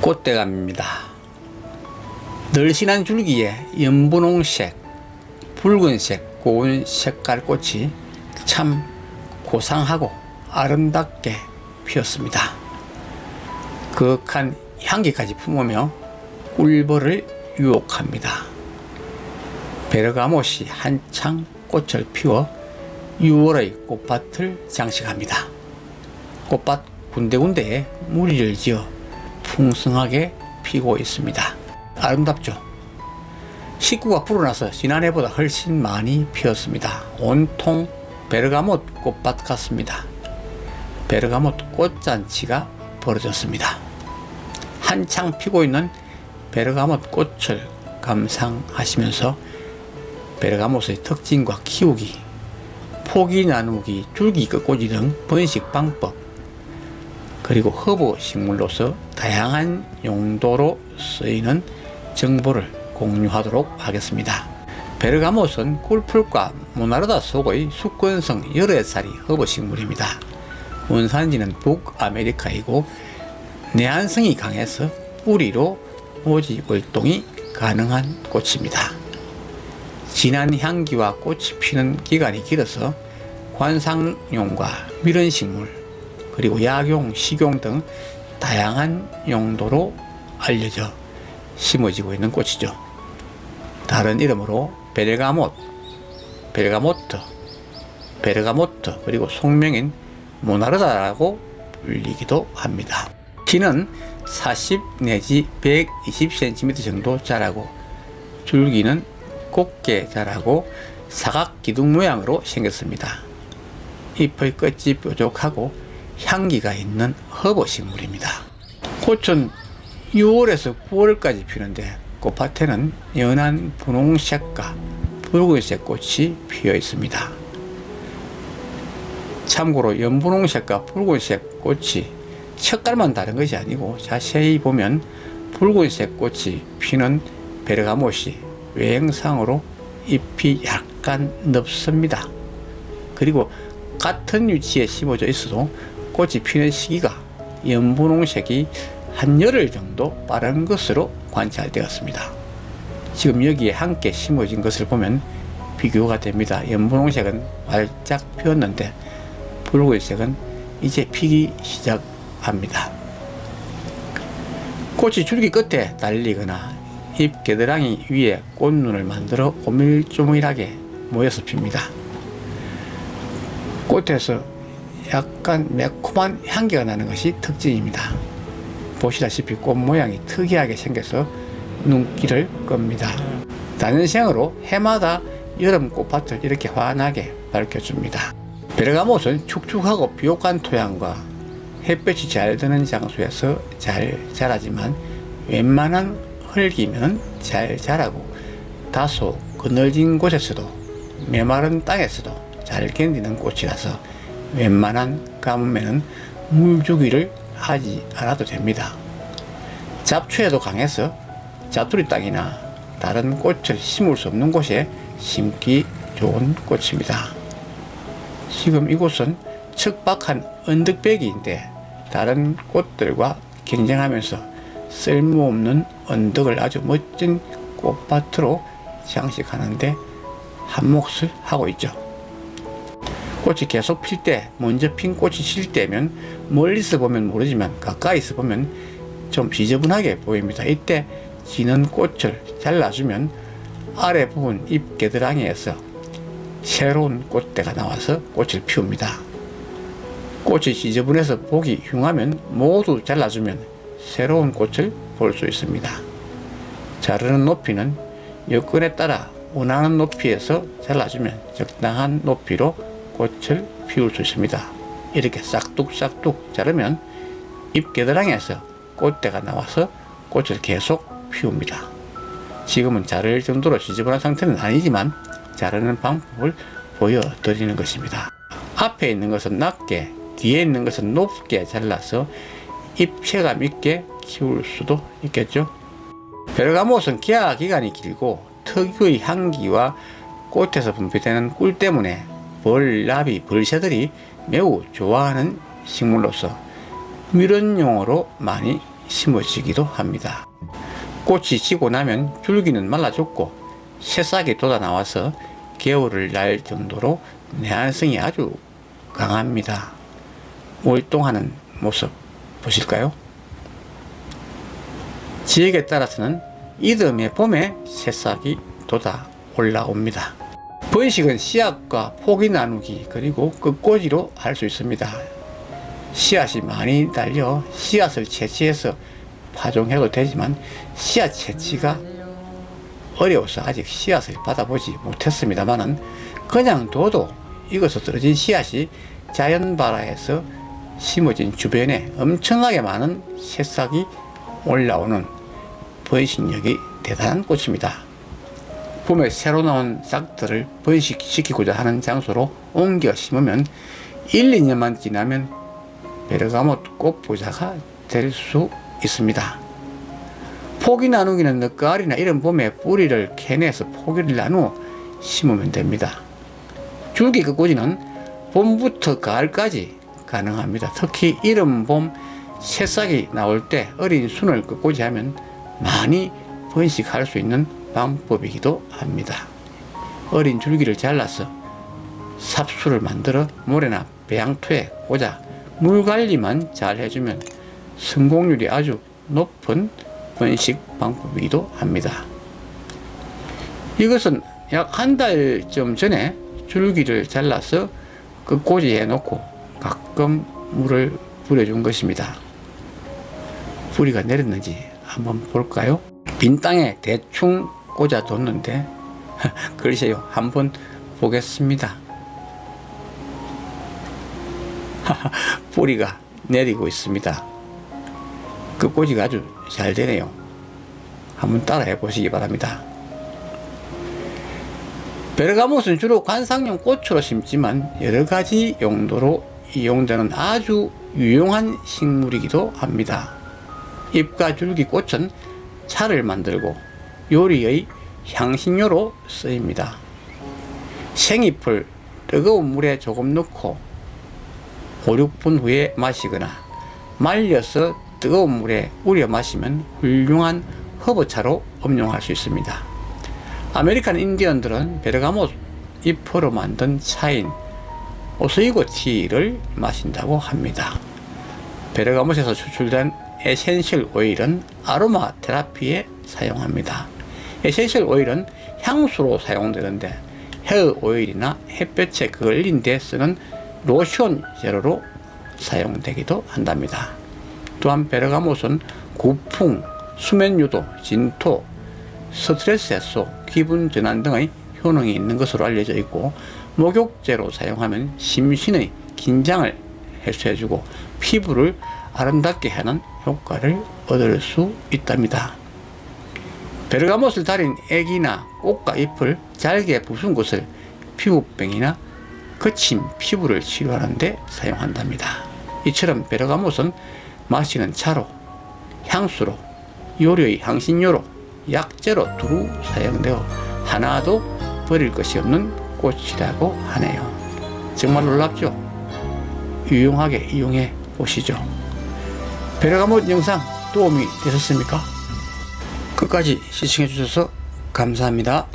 꽃대감입니다. 늘씬한 줄기에 연분홍색, 붉은색, 고운 색깔 꽃이 참 고상하고 아름답게 피었습니다. 그윽한 향기까지 품으며 꿀벌을 유혹합니다. 베르가못이 한창 꽃을 피워 6월의 꽃밭을 장식합니다. 꽃밭 군데군데에 무리를 지어 풍성하게 피고 있습니다. 아름답죠? 식구가 불어나서 지난해보다 훨씬 많이 피었습니다. 온통 베르가못 꽃밭 같습니다. 베르가못 꽃잔치가 벌어졌습니다. 한창 피고 있는 베르가못 꽃을 감상하시면서 베르가못의 특징과 키우기, 포기 나누기, 줄기 끝꽂이 등 번식 방법, 그리고 허브 식물로서 다양한 용도로 쓰이는 정보를 공유하도록 하겠습니다. 베르가못은 꿀풀과 모나르다 속의 수권성 여러 살이 허브 식물입니다. 원산지는 북아메리카이고 내한성이 강해서 뿌리로 모지 활동이 가능한 꽃입니다. 진한 향기와 꽃이 피는 기간이 길어서 관상용과 밀원식물 그리고 약용, 식용 등 다양한 용도로 알려져 심어지고 있는 꽃이죠. 다른 이름으로 베르가못, 베르가모트, 베르가모트 그리고 속명인 모나르다라고 불리기도 합니다. 키는 40 내지 120cm 정도 자라고 줄기는 곱게 자라고 사각 기둥 모양으로 생겼습니다. 잎의 끝이 뾰족하고 향기가 있는 허브 식물입니다. 꽃은 6월에서 9월까지 피는데 꽃밭에는 연한 분홍색과 붉은색 꽃이 피어 있습니다. 참고로 연분홍색과 붉은색 꽃이 색깔만 다른 것이 아니고 자세히 보면 붉은색 꽃이 피는 베르가못이 외형상으로 잎이 약간 넓습니다. 그리고 같은 위치에 심어져 있어도 꽃이 피는 시기가 연분홍색이 한 열흘 정도 빠른 것으로 관찰되었습니다. 지금 여기에 함께 심어진 것을 보면 비교가 됩니다. 연분홍색은 활짝 피었는데 붉은색은 이제 피기 시작합니다. 꽃이 줄기 끝에 달리거나 잎 겨드랑이 위에 꽃눈을 만들어 오밀조밀하게 모여서 핍니다. 꽃에서 약간 매콤한 향기가 나는 것이 특징입니다. 보시다시피 꽃 모양이 특이하게 생겨서 눈길을 끕니다. 단연생으로 해마다 여름 꽃밭을 이렇게 환하게 밝혀줍니다. 베르가못은 축축하고 비옥한 토양과 햇볕이 잘 드는 장소에서 잘 자라지만 웬만한 흙이면 잘 자라고 다소 그늘진 곳에서도 메마른 땅에서도 잘 견디는 꽃이라서 웬만한 가뭄에는 물주기를 하지 않아도 됩니다. 잡초에도 강해서 자투리 땅이나 다른 꽃을 심을 수 없는 곳에 심기 좋은 꽃입니다. 지금 이곳은 척박한 언덕배기인데 다른 꽃들과 경쟁하면서 쓸모없는 언덕을 아주 멋진 꽃밭으로 장식하는데 한 몫을 하고 있죠. 꽃이 계속 필 때, 먼저 핀 꽃이 질 때면 멀리서 보면 모르지만 가까이서 보면 좀 지저분하게 보입니다. 이때 지는 꽃을 잘라주면 아래 부분 잎 겨드랑이에서 새로운 꽃대가 나와서 꽃을 피웁니다. 꽃이 지저분해서 보기 흉하면 모두 잘라주면 새로운 꽃을 볼 수 있습니다. 자르는 높이는 여건에 따라 원하는 높이에서 잘라주면 적당한 높이로 꽃을 피울 수 있습니다. 이렇게 싹둑싹둑 자르면 잎 겨드랑이에서 꽃대가 나와서 꽃을 계속 피웁니다. 지금은 자를 정도로 지저분한 상태는 아니지만 자르는 방법을 보여드리는 것입니다. 앞에 있는 것은 낮게, 뒤에 있는 것은 높게 잘라서 입체감 있게 키울 수도 있겠죠. 베르가못은 기화 기간이 길고 특유의 향기와 꽃에서 분비되는 꿀 때문에 벌, 나비, 벌새들이 매우 좋아하는 식물로서 밀원용으로 많이 심어지기도 합니다. 꽃이 지고 나면 줄기는 말라 죽고 새싹이 돋아 나와서 개울을 날 정도로 내한성이 아주 강합니다. 월동하는 모습 보실까요? 지역에 따라서는 이듬해 봄에 새싹이 돋아 올라옵니다. 번식은 씨앗과 포기 나누기 그리고 끝꽂이로 할 수 있습니다. 씨앗이 많이 달려 씨앗을 채취해서 파종해도 되지만 씨앗 채취가 어려워서 아직 씨앗을 받아보지 못했습니다만은 그냥 둬도 익어서 떨어진 씨앗이 자연 발화해서 심어진 주변에 엄청나게 많은 새싹이 올라오는 번식력이 대단한 꽃입니다. 봄에 새로 나온 싹들을 번식시키고자 하는 장소로 옮겨 심으면 1, 2년만 지나면 베르가못 꽃부자가 될 수 있습니다. 포기 나누기는 늦가을이나 이른 봄에 뿌리를 캐내서 포기를 나누어 심으면 됩니다. 줄기 끝꽂이는 봄부터 가을까지 가능합니다. 특히 이른 봄 새싹이 나올 때 어린 순을 끝꽂이 하면 많이 번식할 수 있는 방법이기도 합니다. 어린 줄기를 잘라서 삽수를 만들어 모래나 배양토에 꽂아 물 관리만 잘 해주면 성공률이 아주 높은 번식 방법이기도 합니다. 이것은 약 한 달쯤 전에 줄기를 잘라서 끝꽂이 해놓고 가끔 물을 뿌려준 것입니다. 뿌리가 내렸는지 한번 볼까요? 빈 땅에 대충 꽂아뒀는데 글쎄요 한번 보겠습니다. 뿌리가 내리고 있습니다. 끝꽂이가 아주 잘 되네요. 한번 따라해 보시기 바랍니다. 베르가못은 주로 관상용 꽃으로 심지만 여러 가지 용도로 이용되는 아주 유용한 식물이기도 합니다. 잎과 줄기 꽃은 차를 만들고 요리의 향신료로 쓰입니다. 생잎을 뜨거운 물에 조금 넣고 5, 6분 후에 마시거나 말려서 뜨거운 물에 우려 마시면 훌륭한 허브차로 음용할 수 있습니다. 아메리칸 인디언들은 베르가못 잎으로 만든 차인 오스이고 티를 마신다고 합니다. 베르가못에서 추출된 에센셜 오일은 아로마 테라피에 사용합니다. 에센셜 오일은 향수로 사용되는데 헤어 오일이나 햇볕에 걸린 데 쓰는 로션 재료로 사용되기도 한답니다. 또한 베르가못은 구풍, 수면 유도, 진토, 스트레스 해소, 기분 전환 등의 효능이 있는 것으로 알려져 있고 목욕제로 사용하면 심신의 긴장을 해소해주고 피부를 아름답게 하는 효과를 얻을 수 있답니다. 베르가못을 달인 액이나 꽃과 잎을 잘게 부순 곳을 피부병이나 거친 피부를 치료하는 데 사용한답니다. 이처럼 베르가못은 마시는 차로, 향수로, 요리의 향신료로, 약재로 두루 사용되어 하나도 버릴 것이 없는 꽃이라고 하네요. 정말 놀랍죠? 유용하게 이용해 보시죠. 베르가못 영상 도움이 되셨습니까? 끝까지 시청해 주셔서 감사합니다.